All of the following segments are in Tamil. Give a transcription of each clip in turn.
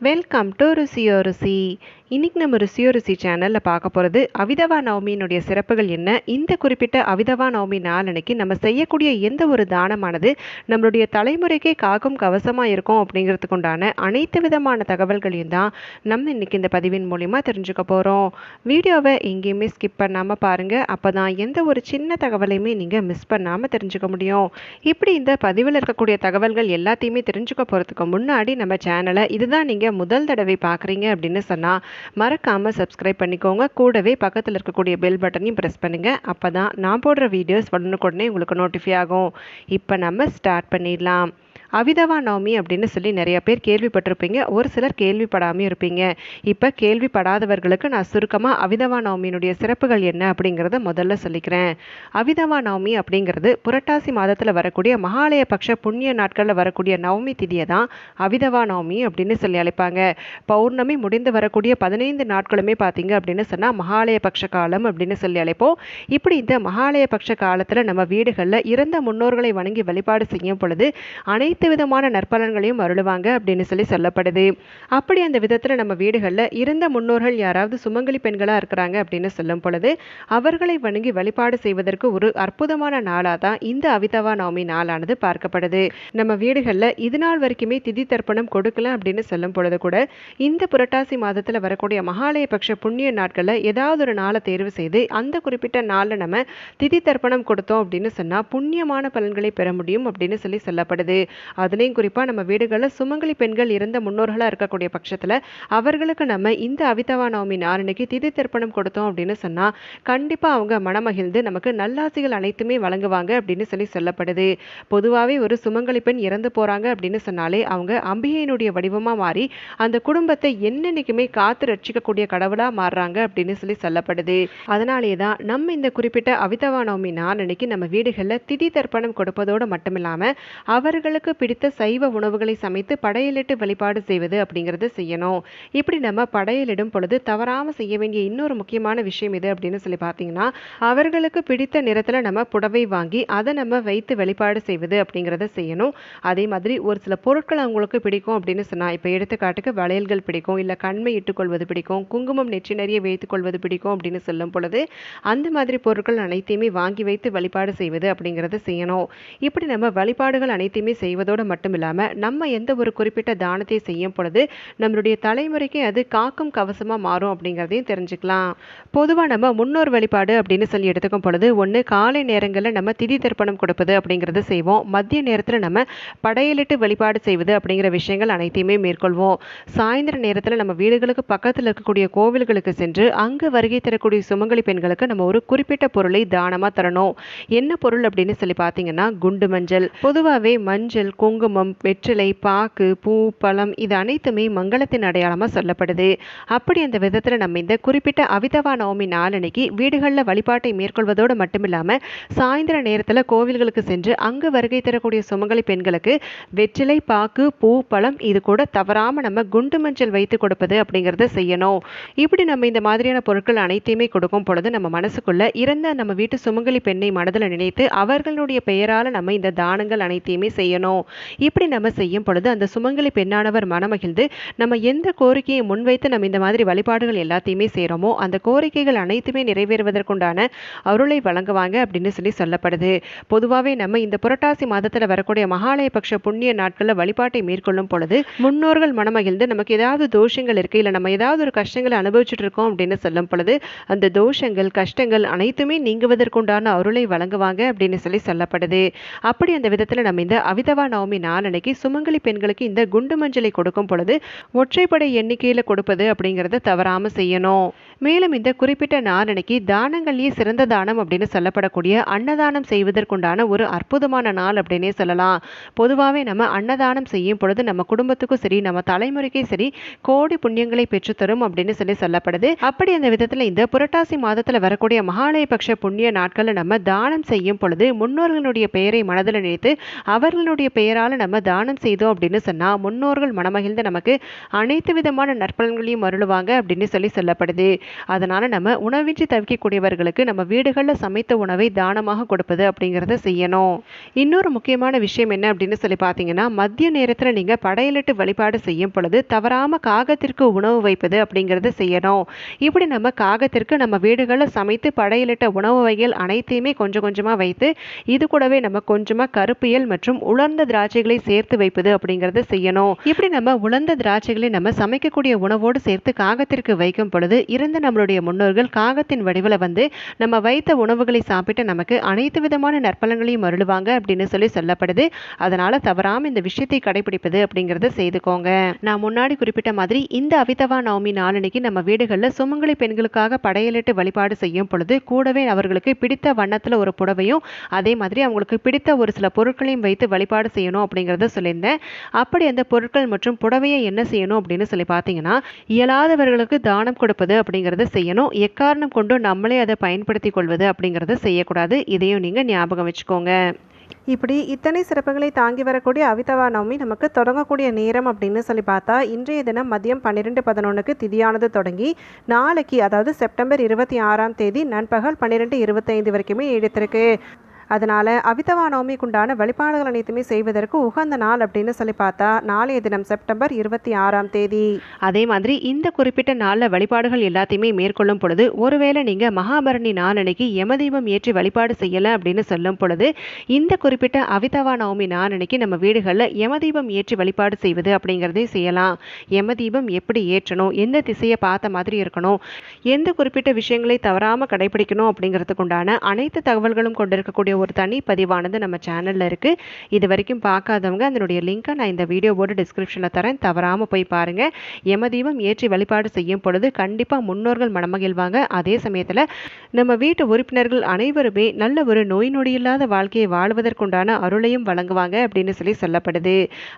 வெல்கம் டு ருசியோ ருசி இன்னைக்கு நம்ம ருசியோ ருசி சேனலில் பார்க்க போகிறது அவிதவா நவமியினுடைய சிறப்புகள் என்ன? இந்த குறிப்பிட்ட அவிதவா நவமி நாளன்னைக்கு நம்ம செய்யக்கூடிய எந்த ஒரு தானமானது நம்மளுடைய தலைமுறைக்கே காக்கும் கவசமாக இருக்கும் அப்படிங்கிறதுக்கு உண்டான அனைத்து விதமான தகவல்களையும் தான் நம்ம இன்றைக்கி இந்த பதிவின் மூலிமா தெரிஞ்சுக்க போகிறோம் வீடியோவை எங்கேயுமே ஸ்கிப் பண்ணாமல் பாருங்கள் அப்போ தான் எந்த ஒரு சின்ன தகவலையுமே நீங்கள் மிஸ் பண்ணாமல் தெரிஞ்சுக்க முடியும். இப்படி இந்த பதிவில் இருக்கக்கூடிய தகவல்கள் எல்லாத்தையுமே தெரிஞ்சுக்க போகிறதுக்கு முன்னாடி நம்ம சேனலை இதுதான் நீங்கள் முதல் தடவை பார்க்குறீங்க அப்படின்னு சொன்னால் மறக்காமல் சப்ஸ்கிரைப் பண்ணிக்கோங்க. கூடவே பக்கத்தில் இருக்கக்கூடிய பெல் பட்டனையும் ப்ரெஸ் பண்ணுங்கள் அப்போ தான் நான் போடுற வீடியோஸ் உடனுக்குடனே உங்களுக்கு நோட்டிஃபை ஆகும். இப்போ நம்ம ஸ்டார்ட் பண்ணிடலாம். அவிதவா நவமி அப்படின்னு சொல்லி நிறைய பேர் கேள்விப்பட்டிருப்பீங்க. ஒரு சிலர் கேள்விப்படாமல் இருப்பீங்க. இப்போ கேள்விப்படாதவர்களுக்கு நான் சுருக்கமாக அவிதவா நவமியினுடைய சிறப்புகள் என்ன அப்படிங்கிறத முதல்ல சொல்லிக்கிறேன். அவிதவா நவமி அப்படிங்கிறது புரட்டாசி மாதத்தில் வரக்கூடிய மகாலய பட்ச புண்ணிய நாட்களில் வரக்கூடிய நவமி திதியை தான் அவிதவா நவமி அப்படின்னு சொல்லி அழைப்பாங்க. பௌர்ணமி முடிந்து வரக்கூடிய பதினைந்து நாட்களுமே பார்த்தீங்க அப்படின்னு சொன்னால் மகாலய பக்ஷ காலம் அப்படின்னு சொல்லி அழைப்போம். இப்படி இந்த மகாலய பட்ச காலத்தில் நம்ம வீடுகளில் இறந்த முன்னோர்களை வணங்கி வழிபாடு செய்யும் பொழுது அனைத்து அனைத்து விதமான நற்பலன்களையும் அருளுவாங்க அப்படின்னு சொல்லி சொல்லப்படுது. அப்படி அந்த விதத்தில் நம்ம வீடுகளில் இருந்த முன்னோர்கள் யாராவது சுமங்கலி பெண்களாக இருக்கிறாங்க அப்படின்னு சொல்லும் பொழுது அவர்களை வணங்கி வழிபாடு செய்வதற்கு ஒரு அற்புதமான நாளாக தான் இந்த அவிதவா நவமி நாளானது பார்க்கப்படுது. நம்ம வீடுகளில் இது நாள் வரைக்குமே திதி தர்ப்பணம் கொடுக்கல அப்படின்னு சொல்லும் பொழுது கூட இந்த புரட்டாசி மாதத்தில் வரக்கூடிய மகாலய பட்ச புண்ணிய நாட்களில் ஏதாவது ஒரு நாளை தேர்வு செய்து அந்த குறிப்பிட்ட நாளில் நம்ம திதி தர்ப்பணம் கொடுத்தோம் அப்படின்னு சொன்னால் புண்ணியமான பலன்களை பெற முடியும் அப்படின்னு சொல்லி சொல்லப்படுது. அதுலேயும் குறிப்பாக நம்ம வீடுகளில் சுமங்கலி பெண்கள் இருந்த முன்னோர்களாக இருக்கக்கூடிய பட்சத்தில் அவர்களுக்கு நம்ம இந்த அவிதவா நவமி நாரணிக்கு திதி தர்ப்பணம் கொடுத்தோம் அப்படின்னு சொன்னால் கண்டிப்பாக அவங்க மனமகிழ்ந்து நமக்கு நல்லாசிகள் அனைத்துமே வழங்குவாங்க அப்படின்னு சொல்லி சொல்லப்படுது. பொதுவாகவே ஒரு சுமங்கலி பெண் இறந்து போகிறாங்க அப்படின்னு சொன்னாலே அவங்க அம்பிகையினுடைய வடிவமாக மாறி அந்த குடும்பத்தை என்னென்னைக்குமே காத்து ரட்சிக்கக்கூடிய கடவுளாக மாறுறாங்க அப்படின்னு சொல்லி சொல்லப்படுது. அதனாலே தான் நம்ம இந்த குறிப்பிட்ட அவிதவா நவமி நாரணிக்கு நம்ம வீடுகளில் திதி தர்ப்பணம் கொடுப்பதோடு மட்டும் இல்லாமல் அவர்களுக்கு பிடித்த சைவ உணவுகளை சமைத்து படையலிட்டு வழிபாடு செய்வது அப்படிங்கிறது செய்யணும். இப்படி நம்ம படையலிடும் பொழுது தவறாமல் செய்ய வேண்டிய இன்னொரு முக்கியமான விஷயம் எது அப்படின்னு சொல்லி பார்த்தீங்கன்னா அவர்களுக்கு பிடித்த நிறத்தில் நம்ம புடவை வாங்கி அதை நம்ம வைத்து வழிபாடு செய்வது அப்படிங்கிறத செய்யணும். அதே மாதிரி ஒரு சில பொருட்கள் அவங்களுக்கு பிடிக்கும் அப்படின்னு சொன்னால் இப்போ எடுத்துக்காட்டுக்கு வளையல்கள் பிடிக்கும் இல்லை கண்மை இட்டுக்கொள்வது பிடிக்கும் குங்குமம் நெற்றி நிறைய வைத்துக்கொள்வது பிடிக்கும் அப்படின்னு சொல்லும் பொழுது அந்த மாதிரி பொருட்கள் அனைத்தையுமே வாங்கி வைத்து வழிபாடு செய்வது அப்படிங்கிறத செய்யணும். இப்படி நம்ம வழிபாடுகள் அனைத்தையுமே அதோடு மட்டும் இல்லாமல் நம்ம எந்த ஒரு குறிப்பிட்ட தானத்தை செய்யும் பொழுது நம்மளுடைய தலைமுறைக்கு அது காக்கும் கவசமாக மாறும் அப்படிங்கிறதையும் தெரிஞ்சுக்கலாம். பொதுவாக நம்ம முன்னோர் வழிபாடு அப்படின்னு சொல்லி எடுத்துக்கும் பொழுது ஒன்று காலை நேரங்களில் நம்ம திதி தர்ப்பணம் கொடுப்பது அப்படிங்கிறத செய்வோம். மதிய நேரத்தில் நம்ம படையலிட்டு வழிபாடு செய்வது அப்படிங்கிற விஷயங்கள் அனைத்தையுமே மேற்கொள்வோம். சாயந்தர நேரத்தில் நம்ம வீடுகளுக்கு பக்கத்தில் இருக்கக்கூடிய கோவில்களுக்கு சென்று அங்கு வருகை தரக்கூடிய சுமங்கலி பெண்களுக்கு நம்ம ஒரு குறிப்பிட்ட பொருளை தானமாக தரணும். என்ன பொருள் அப்படின்னு சொல்லி பார்த்தீங்கன்னா குண்டு மஞ்சள். பொதுவாகவே மஞ்சள் குங்குமம் வெற்றிலை பாக்கு பூ பழம் இது அனைத்துமே மங்களத்தின் அடையாளமாக சொல்லப்படுது. அப்படி அந்த விதத்தில் நம்ம இந்த குறிப்பிட்ட அவிதவா நவமி நாளன்னைக்கு வீடுகளில் வழிபாட்டை மேற்கொள்வதோடு மட்டும் இல்லாமல் சாயந்தர நேரத்தில் கோவில்களுக்கு சென்று அங்கு வருகை தரக்கூடிய சுமங்கலி பெண்களுக்கு வெற்றிலை பாக்கு பூ பழம் இது கூட தவறாமல் நம்ம குண்டு மஞ்சள் வைத்து கொடுப்பது அப்படிங்கிறத செய்யணும். இப்படி நம்ம இந்த மாதிரியான பொருட்கள் அனைத்தையுமே கொடுக்கும் பொழுது நம்ம மனசுக்குள்ள இறந்த நம்ம வீட்டு சுமங்கலி பெண்ணை மனதில் நினைத்து அவர்களுடைய பெயரால் நம்ம இந்த தானங்கள் அனைத்தையுமே செய்யணும். செய்வோம் இப்படி நம்ம செய்யும் பொழுது அந்த சுமங்கலி பெண்ணானவர் மனமகிழ்ந்து நம்ம எந்த கோரிக்கையை முன்வைத்து நம்ம இந்த மாதிரி வழிபாடுகள் எல்லாத்தையுமே செய்கிறோமோ அந்த கோரிக்கைகள் அனைத்துமே நிறைவேறுவதற்குண்டான அருளை வழங்குவாங்க அப்படின்னு சொல்லி சொல்லப்படுது. பொதுவாகவே நம்ம இந்த புரட்டாசி மாதத்தில் வரக்கூடிய மகாலய பட்ச புண்ணிய நாட்களில் வழிபாட்டை மேற்கொள்ளும் பொழுது முன்னோர்கள் மனமகிழ்ந்து நமக்கு ஏதாவது தோஷங்கள் இருக்குது இல்லை நம்ம ஏதாவது ஒரு கஷ்டங்களை அனுபவிச்சுட்டு இருக்கோம் அப்படின்னு சொல்லும் பொழுது அந்த தோஷங்கள் கஷ்டங்கள் அனைத்துமே நீங்குவதற்குண்டான அருளை வழங்குவாங்க அப்படின்னு சொல்லி சொல்லப்படுது. அப்படி அந்த விதத்தில் நம்ம இந்த அவிதவா நவமி நாளனைக்கு சுமங்கலி பெண்களுக்கு இந்த குண்டு மஞ்சளை கொடுக்கும் பொழுது ஒற்றைப்படை எண்ணிக்கையில் கொடுப்பது அப்படிங்கிறத தவறாமல் செய்யணும். மேலும் இந்த குறிப்பிட்ட நாளனைக்கு தானங்கள்லேயே சிறந்த தானம் அப்படின்னு சொல்லப்படக்கூடிய அன்னதானம் செய்வதற்குண்டான ஒரு அற்புதமான நாள் அப்படின்னே சொல்லலாம். பொதுவாகவே நம்ம அன்னதானம் செய்யும் பொழுது நம்ம குடும்பத்துக்கும் சரி நம்ம தலைமுறைக்கும் சரி கோடி புண்ணியங்களை பெற்றுத்தரும் அப்படின்னு சொல்லி சொல்லப்படுது. அப்படி அந்த விதத்தில் இந்த புரட்டாசி மாதத்தில் வரக்கூடிய மகாலய பட்ச புண்ணிய நாட்களில் நம்ம தானம் செய்யும் பொழுது முன்னோர்களுடைய பெயரை மனதில் நினைத்து அவர்களுடைய பெயரால் நம்ம தானம் செய்தோம் அப்படின்னு சொன்னால் முன்னோர்கள் மனமகிழ்ந்து நமக்கு அனைத்து விதமான நற்பலன்களையும் அருளுவாங்க அப்படின்னு சொல்லி சொல்லப்படுது. அதனால் நம்ம உணவின்றி தவிக்கக்கூடியவர்களுக்கு நம்ம வீடுகளில் சமைத்த உணவை தானமாக கொடுப்பது அப்படிங்கிறத செய்யணும். இன்னொரு முக்கியமான விஷயம் என்ன அப்படின்னு சொல்லி பார்த்தீங்கன்னா மதிய நேரத்தில் நீங்கள் படையலிட்டு வழிபாடு செய்யும் பொழுது தவறாமல் காகத்திற்கு உணவு வைப்பது அப்படிங்கிறத செய்யணும். இப்படி நம்ம காகத்திற்கு நம்ம வீடுகளில் சமைத்து படையலிட்ட உணவு வகைகள் அனைத்தையுமே கொஞ்சம் கொஞ்சமாக வைத்து இது கூடவே நம்ம கொஞ்சமாக கருப்பியல் மற்றும் உலர்ந்த திராட்சைகளை சேர்த்து வைப்பது அப்படிங்கிறத செய்யணும். இப்படி நம்ம உலர்ந்த திராட்சைகளை நம்ம சமைக்கக்கூடிய உணவோடு சேர்த்து காகத்திற்கு வைக்கும் பொழுது இருந்த நம்மளுடைய முன்னோர்கள் காகத்தின் வடிவில் வந்து நம்ம வைத்த உணவுகளை சாப்பிட்டு நமக்கு அனைத்து விதமான நற்பலங்களையும் அருளுவாங்க அப்படின்னு சொல்லி சொல்லப்படுது. அதனால தவறாம இந்த விஷயத்தை கடைபிடிப்பது அப்படிங்கிறத செய்துக்கோங்க. நான் முன்னாடி குறிப்பிட்ட மாதிரி இந்த அவிதவா நவமி நாளனைக்கு நம்ம வீடுகளில் சுமங்கலி பெண்களுக்காக படையலிட்டு வழிபாடு செய்யும் பொழுது கூடவே அவர்களுக்கு பிடித்த வண்ணத்தில் ஒரு புடவையும் அதே மாதிரி அவங்களுக்கு பிடித்த ஒரு சில பொருட்களையும் வைத்து வழிபாடு செய்யணும் அப்படிங்கிறத சொல்லியிருந்தேன். அப்படி அந்த பொருட்கள் மற்றும் புடவையை என்ன செய்யணும் அப்படின்னு சொல்லி பார்த்தீங்கன்னா இயலாதவர்களுக்கு தானம் கொடுப்பது அப்படிங்கிறத செய்யணும். எக்காரணம் கொண்டு நம்மளே அதை பயன்படுத்தி கொள்வது அப்படிங்கிறத செய்யக்கூடாது. இதையும் நீங்கள் ஞாபகம் வச்சுக்கோங்க. இப்படி இத்தனை சிறப்புகளை தாங்கி வரக்கூடிய அவிதவா நவமி நமக்கு தொடங்கக்கூடிய நேரம் அப்படின்னு சொல்லி பார்த்தா இன்றைய தினம் மதியம் பன்னிரெண்டு பதினொன்றுக்கு திதியானது தொடங்கி நாளைக்கு அதாவது செப்டம்பர் இருபத்தி ஆறாம் தேதி நண்பகல் பன்னிரெண்டு இருபத்தைந்து வரைக்குமே எடுத்திருக்கு அதனால் அவிதவா நவமிக்குண்டான வழிபாடுகள் அனைத்துமே செய்வதற்கு உகந்த நாள் அப்படின்னு சொல்லி பார்த்தா நாளைய தினம் செப்டம்பர் இருபத்தி ஆறாம் தேதி. அதே மாதிரி இந்த குறிப்பிட்ட நாளில் வழிபாடுகள் எல்லாத்தையுமே மேற்கொள்ளும் பொழுது ஒருவேளை நீங்கள் மகாபரணி நாளன்னைக்கு யமதீபம் ஏற்றி வழிபாடு செய்யலை அப்படின்னு சொல்லும் பொழுது இந்த குறிப்பிட்ட அவிதவா நவமி நாளன்னைக்கு நம்ம வீடுகளில் யமதீபம் ஏற்றி வழிபாடு செய்வது அப்படிங்கிறதையும் செய்யலாம். யமதீபம் எப்படி ஏற்றணும்? எந்த திசையை பார்த்த மாதிரி இருக்கணும்? எந்த குறிப்பிட்ட விஷயங்களை தவறாமல் கடைபிடிக்கணும் அப்படிங்கிறதுக்குண்டான அனைத்து தகவல்களும் கொண்டிருக்கக்கூடிய ஒரு தனி பதிவானது நம்ம சேனலில் இருக்குது இது வரைக்கும் பார்க்காதவங்க அதனுடைய லிங்க்கை நான் இந்த வீடியோவோட டிஸ்கிரிப்ஷனில் தரேன். தவறாமல் போய் பாருங்கள் யமதீபம் ஏற்றி வழிபாடு செய்யும் பொழுது கண்டிப்பாக முன்னோர்கள் மனமகிழ்வாங்க. அதே சமயத்தில் நம்ம வீட்டு உறுப்பினர்கள் அனைவருமே நல்ல ஒரு நோய் நொடி இல்லாத வாழ்க்கையை வாழ்வதற்குண்டான அருளையும் வழங்குவாங்க அப்படின்னு சொல்லி சொல்லப்படுது.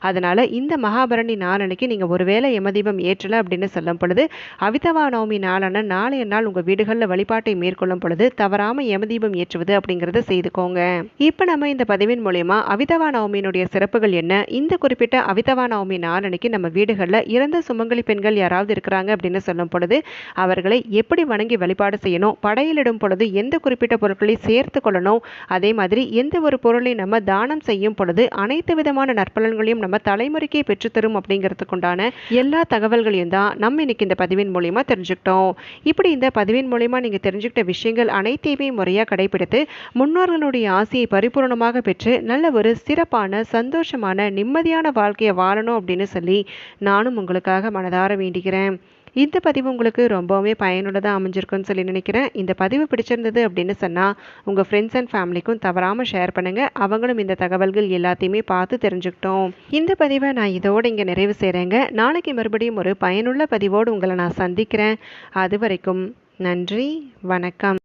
அதனால் இந்த மகாபரணி நாளன்னைக்கு நீங்கள் ஒருவேளை யமதீபம் ஏற்றலை அப்படின்னு சொல்லும் பொழுது அவிதவா நவமி நாளான நாளைய நாள் உங்கள் வீடுகளில் வழிபாட்டை மேற்கொள்ளும் பொழுது தவறாமல் யமதீபம் ஏற்றுவது அப்படிங்கிறத செய்துக்கோங்க. இப்போ நம்ம இந்த பதிவின் மூலயமா அவிதவா நவமியினுடைய சிறப்புகள் என்ன? இந்த குறிப்பிட்ட அவிதவா நவமி நாளனைக்கு நம்ம வீடுகளில் இறந்த சுமங்கலி பெண்கள் யாராவது இருக்கிறாங்க அப்படின்னு சொல்லும் பொழுது அவர்களை எப்படி வணங்கி வழிபாடு செய்யணும்? படையிலிடும் பொழுது எந்த குறிப்பிட்ட பொருட்களை சேர்த்து கொள்ளணும்? அதே மாதிரி எந்த ஒரு பொருளை நம்ம தானம் செய்யும் பொழுது அனைத்து விதமான நற்பலன்களையும் நம்ம தலைமுறைக்கே பெற்றுத்தரும் அப்படிங்கிறதுக்குண்டான எல்லா தகவல்களையும் தான் நம்ம இன்னைக்கு இந்த பதிவின் மூலயமா தெரிஞ்சுக்கிட்டோம். இப்படி இந்த பதிவின் மூலயமா நீங்கள் தெரிஞ்சுக்கிட்ட விஷயங்கள் அனைத்தையுமே முறையாக கடைபிடித்து முன்னோர்களுடைய ஆசையை பரிபூர்ணமாக பெற்று நல்ல ஒரு சிறப்பான சந்தோஷமான நிம்மதியான வாழ்க்கையை வாழணும் அப்படின்னு சொல்லி நானும் உங்களுக்காக மனதார வேண்டிக்கிறேன் இந்த பதிவு உங்களுக்கு ரொம்பவுமே பயனுள்ளதாக அமைஞ்சிருக்குன்னு சொல்லி நினைக்கிறேன். இந்த பதிவு பிடிச்சிருந்தது அப்படின்னு சொன்னால் உங்கள் ஃப்ரெண்ட்ஸ் அண்ட் ஃபேமிலிக்கும் தவறாமல் ஷேர் பண்ணுங்கள் அவங்களும் இந்த தகவல்கள் எல்லாத்தையுமே பார்த்து தெரிஞ்சுக்கிட்டோம். இந்த பதிவை நான் இதோடு இங்கே நிறைவு செய்கிறேங்க நாளைக்கு மறுபடியும் ஒரு பயனுள்ள பதிவோடு உங்களை நான் சந்திக்கிறேன். அது வரைக்கும் நன்றி வணக்கம்.